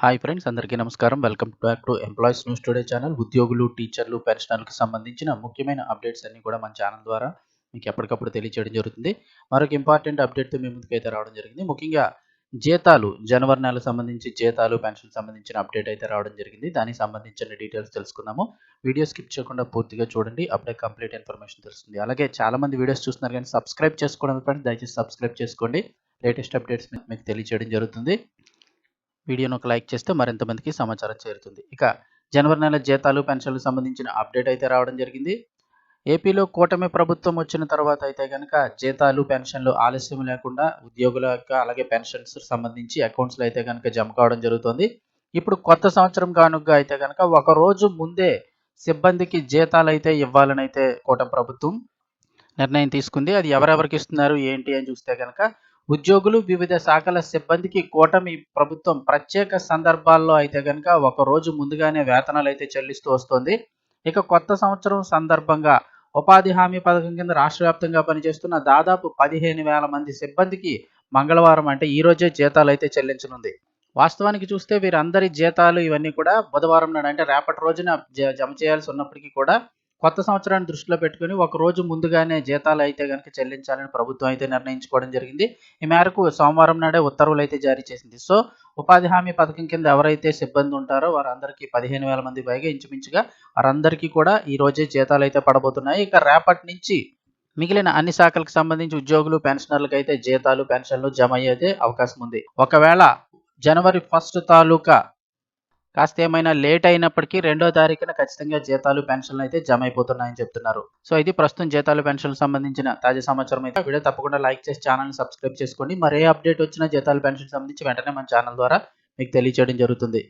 Hi friends అందరికీ నమస్కారం. Welcome back to employees news today channel ఉద్యోగులు టీచర్లు పెన్షనర్లకు సంబంధించిన ముఖ్యమైన అప్డేట్స్ అన్నీ కూడా మన ఛానల్ ద్వారా మీకు ఎప్పటికప్పుడు తెలియజేయడం జరుగుతుంది. మరొక ఇంపార్టెంట్ అప్డేట్తో మీ ముందుకు అయితే రావడం జరిగింది. ముఖ్యంగా జీతాలు జనవరి నెలకు సంబంధించి జీతాలు పెన్షన్ సంబంధించిన అప్డేట్ అయితే రావడం జరిగింది. దానికి సంబంధించిన డీటెయిల్స్ తెలుసుకుందాము. వీడియో స్కిప్ చేయకుండా పూర్తిగా చూడండి. అప్పుడే కంప్లీట్ ఇన్ఫర్మేషన్ తెలుస్తుంది. అలాగే చాలా మంది వీడియోస్ చూస్తున్నారు కానీ సబ్స్క్రైబ్ చేసుకోవడం ఫ్రెండ్స్ దయచేసి సబ్స్క్రైబ్ చేసుకోండి. లేటెస్ట్ అప్డేట్స్ మీకు తెలియజేయడం జరుగుతుంది. వీడియోను ఒక లైక్ చేస్తే మరింత మందికి సమాచారం చేరుతుంది. ఇక జనవరి నెల జీతాలు పెన్షన్లకు సంబంధించిన అప్డేట్ అయితే రావడం జరిగింది. ఏపీలో కూటమి ప్రభుత్వం వచ్చిన తర్వాత అయితే కనుక జీతాలు పెన్షన్లు ఆలస్యం లేకుండా ఉద్యోగుల యొక్క అలాగే పెన్షన్స్ సంబంధించి అకౌంట్స్లో అయితే కనుక జమ కావడం జరుగుతుంది. ఇప్పుడు కొత్త సంవత్సరం కానుక అయితే కనుక ఒక రోజు ముందే సిబ్బందికి జీతాలు అయితే ఇవ్వాలని అయితే కూటమి ప్రభుత్వం నిర్ణయం తీసుకుంది. అది ఎవరెవరికి ఇస్తున్నారు ఏంటి అని చూస్తే కనుక ఉద్యోగులు వివిధ శాఖల సిబ్బందికి కూటమి ప్రభుత్వం ప్రత్యేక సందర్భాల్లో అయితే కనుక ఒక రోజు ముందుగానే వేతనాలు అయితే చెల్లిస్తూ వస్తుంది. ఇక కొత్త సంవత్సరం సందర్భంగా ఉపాధి హామీ పథకం కింద రాష్ట్ర వ్యాప్తంగా పనిచేస్తున్న దాదాపు పదిహేను వేల మంది సిబ్బందికి మంగళవారం అంటే ఈ రోజే జీతాలు అయితే చెల్లించనుంది. వాస్తవానికి చూస్తే వీరందరి జీతాలు ఇవన్నీ కూడా బుధవారం నాడు అంటే రేపటి రోజున జమ చేయాల్సి ఉన్నప్పటికీ కూడా కొత్త సంవత్సరాన్ని దృష్టిలో పెట్టుకుని ఒక రోజు ముందుగానే జీతాలు అయితే కనుక చెల్లించాలని ప్రభుత్వం అయితే నిర్ణయించుకోవడం జరిగింది. ఈ మేరకు సోమవారం నాడే ఉత్తర్వులు అయితే జారీ చేసింది. సో ఉపాధి హామీ పథకం కింద ఎవరైతే సిబ్బంది ఉంటారో వారందరికీ పదిహేను వేల మంది పైగా ఇంచుమించుగా వారందరికీ కూడా ఈ రోజే జీతాలు అయితే పడబోతున్నాయి. ఇక రేపటి నుంచి మిగిలిన అన్ని శాఖలకు సంబంధించి ఉద్యోగులు పెన్షనర్లకు అయితే జీతాలు పెన్షన్లు జమ అయ్యేదే అవకాశం ఉంది. ఒకవేళ జనవరి ఫస్ట్ తాలూకా కాస్త ఏమైనా లేట్ అయినప్పటికీ రెండో తారీఖున ఖచ్చితంగా జీతాలు పెన్షన్లు అయితే జమ అయిపోతున్నాయని చెప్తున్నారు. సో ఇది ప్రస్తుతం జీతాలు పెన్షన్లు సంబంధించిన తాజా సమాచారం అయితే. వీడియో తప్పకుండా లైక్ చేసి ఛానల్ సబ్స్క్రైబ్ చేసుకోండి. మరే అప్డేట్ వచ్చినా జీతాలు పెన్షన్ సంబంధించి వెంటనే మన ఛానల్ ద్వారా మీకు తెలియచేయడం జరుగుతుంది.